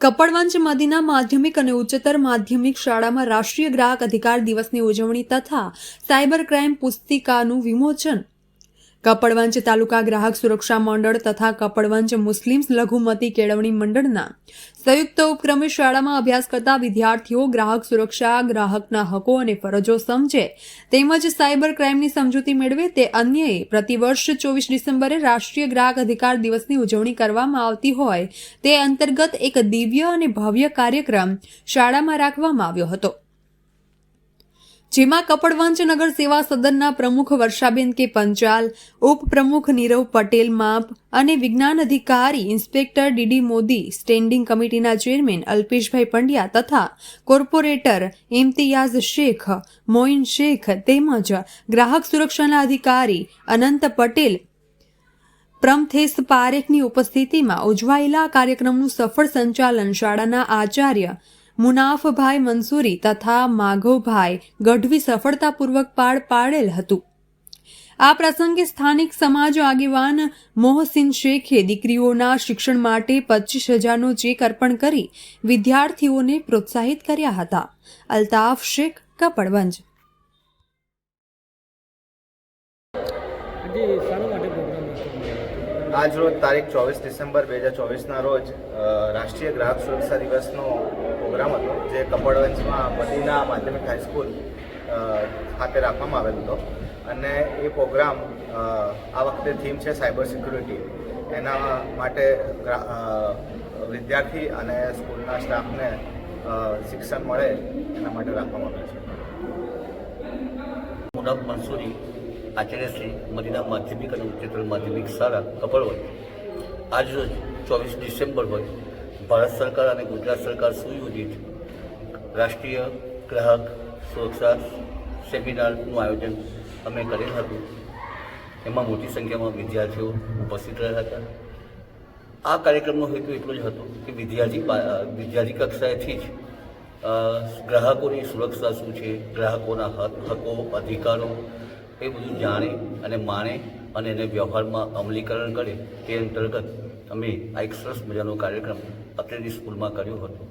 Kapadvanj Medina માધ્યમિક અને ઉચ્ચતર માધ્યમિક શાળામાં રાષ્ટ્રીય ગ્રાહક અધિકાર દિવસની ઉજવણી તથા સાયબર ક્રાઇમ પુસ્તિકાનું વિમોચન કપડવંજ તાલુકા ગ્રાહક સુરક્ષા મંડળ તથા કપડવંજ મુસ્લિમ લઘુમતી કેળવણી મંડળના સંયુક્ત ઉપક્રમે શાળામાં અભ્યાસ કરતા વિદ્યાર્થીઓ ગ્રાહક સુરક્ષા, ગ્રાહકના હકો અને ફરજો સમજે તેમજ સાયબર ક્રાઇમની સમજૂતી મેળવે તે અન્યએ પ્રતિવર્ષ ચોવીસ ડિસેમ્બરે રાષ્ટ્રીય ગ્રાહક અધિકાર દિવસની ઉજવણી કરવામાં આવતી હોય તે અંતર્ગત એક દિવ્ય અને ભવ્ય કાર્યક્રમ શાળામાં રાખવામાં આવ્યો હતો. જેમાં કપડવંચ નગર સેવા સદનના પ્રમુખ વર્ષાબેન કે પંચાલ, ઉપપ્રમુખ નીરવ પટેલ માપ અને વિજ્ઞાન અધિકારી ઇન્સ્પેક્ટર ડીડી મોદી, સ્ટેન્ડિંગ કમિટીના ચેરમેન અલ્પેશભાઈ પંડ્યા તથા કોર્પોરેટર ઇમ્તિયાઝ શેખ, મોઇન શેખ તેમજ ગ્રાહક સુરક્ષાના અધિકારી અનંત પટેલ પ્રમથેસ પારેખની ઉપસ્થિતિમાં ઉજવાયેલા કાર્યક્રમનું સફળ સંચાલન શાળાના આચાર્ય મુનાફભાઈ મંસૂરી તથા માઘવભાઈ ગઢવી સફળતાપૂર્વક પાર પાડેલ હતું. આ પ્રસંગે સ્થાનિક સમાજ આગેવાન મોહસિન શેખે દીકરીઓના શિક્ષણ માટે પચીસ હજારનો ચેક અર્પણ કરી વિદ્યાર્થીઓને પ્રોત્સાહિત કર્યા હતા. અલ્તાફ શેખ, કપડવંજ. આજે શાના માટે પ્રોગ્રામ આજ રોજ તારીખ ચોવીસ ડિસેમ્બર બે હજાર ચોવીસના રોજ રાષ્ટ્રીય ગ્રાહક સુરક્ષા દિવસનો પ્રોગ્રામ હતો જે કપડવંજમાં મદીના માધ્યમિક હાઈસ્કૂલ ખાતે રાખવામાં આવેલ હતો. અને એ પ્રોગ્રામ આ વખતે થીમ છે સાયબર સિક્યુરિટી એના માટે વિદ્યાર્થી અને સ્કૂલના સ્ટાફને શિક્ષણ મળે એના માટે રાખવામાં આવે છે. મુનાફ મંસૂરી આચાર્યશ્રી મદીના માધ્યમિક અને ઉચ્ચતર માધ્યમિક શાળા કપડવંજ આજરોજ ચોવીસ ડિસેમ્બર હોય ભારત સરકાર અને ગુજરાત સરકાર સુયોજિત રાષ્ટ્રીય ગ્રાહક સુરક્ષા સેમિનારનું આયોજન અમે કરેલ હતું. એમાં મોટી સંખ્યામાં વિદ્યાર્થીઓ ઉપસ્થિત રહ્યા હતા. આ કાર્યક્રમનો હેતુ એટલો જ હતો કે વિદ્યાર્થી વિદ્યાર્થી કક્ષાએથી જ ગ્રાહકોની સુરક્ષા શું છે? ગ્રાહકોના હક હકો અધિકારો એ બધું જાણે અને માણે અને એને વ્યવહારમાં અમલીકરણ કરે તે અંતર્ગત અમે આ એક સરસ મજાનો કાર્યક્રમ અત્રેની સ્કૂલમાં કર્યો હતો.